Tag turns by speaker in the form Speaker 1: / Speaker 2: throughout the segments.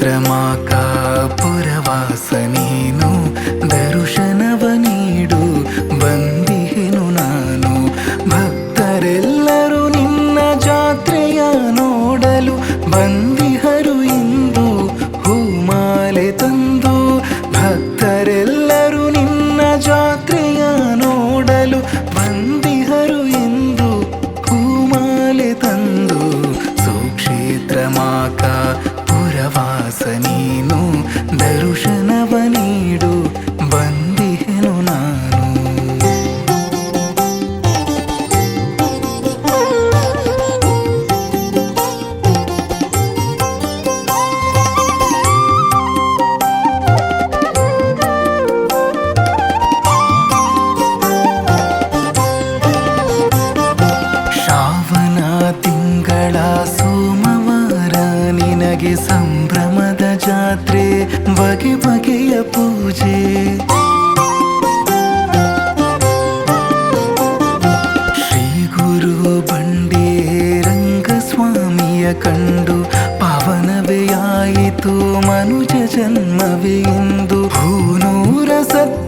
Speaker 1: ಸುಕ್ಷೇತ್ರಮಾಕ ಪುರವಾಸ ನೀನು ದರ್ಶನವ ನೀಡು ಬಂದಿಹೆನು ನಾನು. ಭಕ್ತರೆಲ್ಲರೂ ನಿನ್ನ ಜಾತ್ರೆಯ ನೋಡಲು ಬಂದಿಹರು ನೀನು ದರ್ಶನವ ಜಾತ್ರೆ ಬಗೆ ಬಗೆಯ ಪೂಜೆ ಶ್ರೀ ಗುರು ಬಂಡೆ ರಂಗಸ್ವಾಮಿಯ ಕಂಡು ಪಾವನವೇ ಆಯಿತು ಮನುಜ ಜನ್ಮವೇ ಎಂದು ಹೂನೂರ ಸದ್ಭಕ್ತರು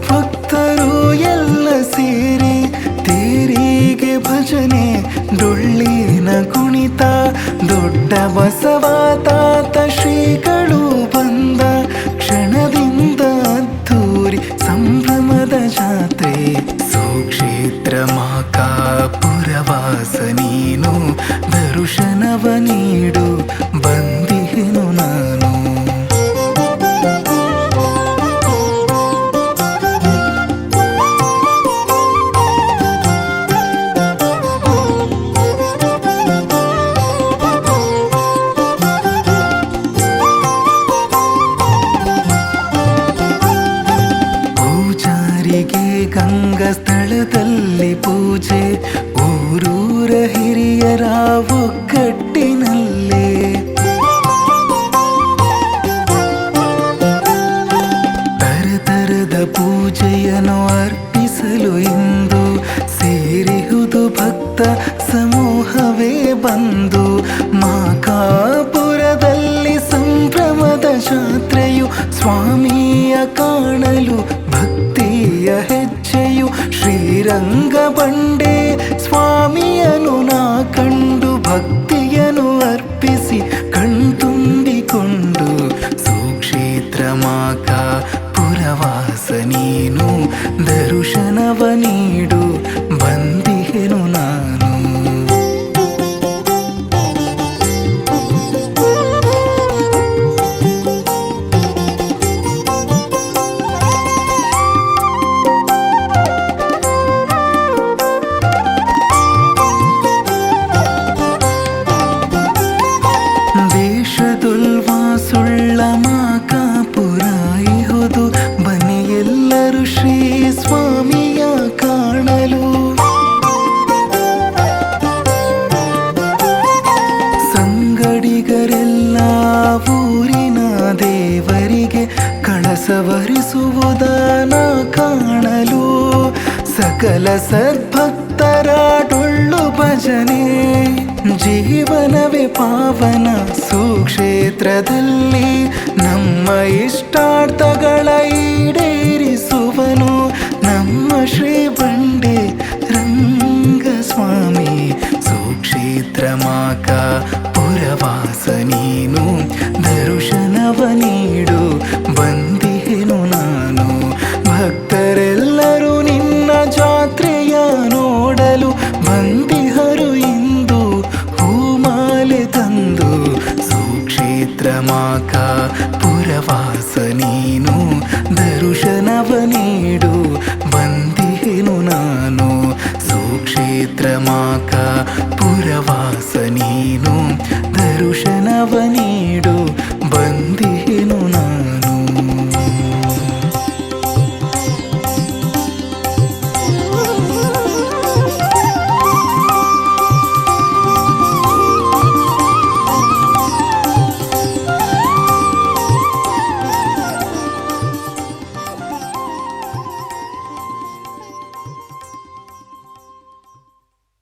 Speaker 1: ಗಂಗ ಸ್ಥಳದಲ್ಲಿ ಪೂಜೆ ಊರೂರ ಹಿರಿಯರ ಒಗ್ಗಟ್ಟಿನಲ್ಲೇ. ತರತರದ ಪೂಜೆಯನ್ನು ಅರ್ಪಿಸಲು ಇಂದು ಸೇರಿಹುದು ಭಕ್ತ ಶ್ರೀರಂಗ ಬಂಡೆ ಸ್ವಾಮಿಯನು ನಾ ಕಂಡು ಭಕ್ತಿಯನು ಅರ್ಪಿಸಿ ಕಣ್ತುಂಬಿಕೊಂಡು ಸುಕ್ಷೇತ್ರ ಮಾಕ ಪುರವಾಸ ನೀನು ದರ್ಶನವ ಕಳಸವರಿಸುವುದನ ಕಾಣಲು ಸಕಲ ಸದ್ಭಕ್ತರ ಡೊಳ್ಳು ಭಜನೆ. ಜೀವನವೇ ಪಾವನ ಸುಕ್ಷೇತ್ರದಲ್ಲಿ ನಮ್ಮ ಇಷ್ಟಾರ್ಥಗಳ ಈಡೇರಿಸುವನು ನಮ್ಮ ಶ್ರೀ ಸುಕ್ಷೇತ್ರ ಮಾಕ ಪುರವಾಸ ನೀನು ದರ್ಶನವ ನೀಡು ಬಂದಿಹೆನು ನಾನು ಸುಕ್ಷೇತ್ರ ಮಾಕ ಪುರವಾಸ ನೀನು ದರ್ಶನವ ನೀಡು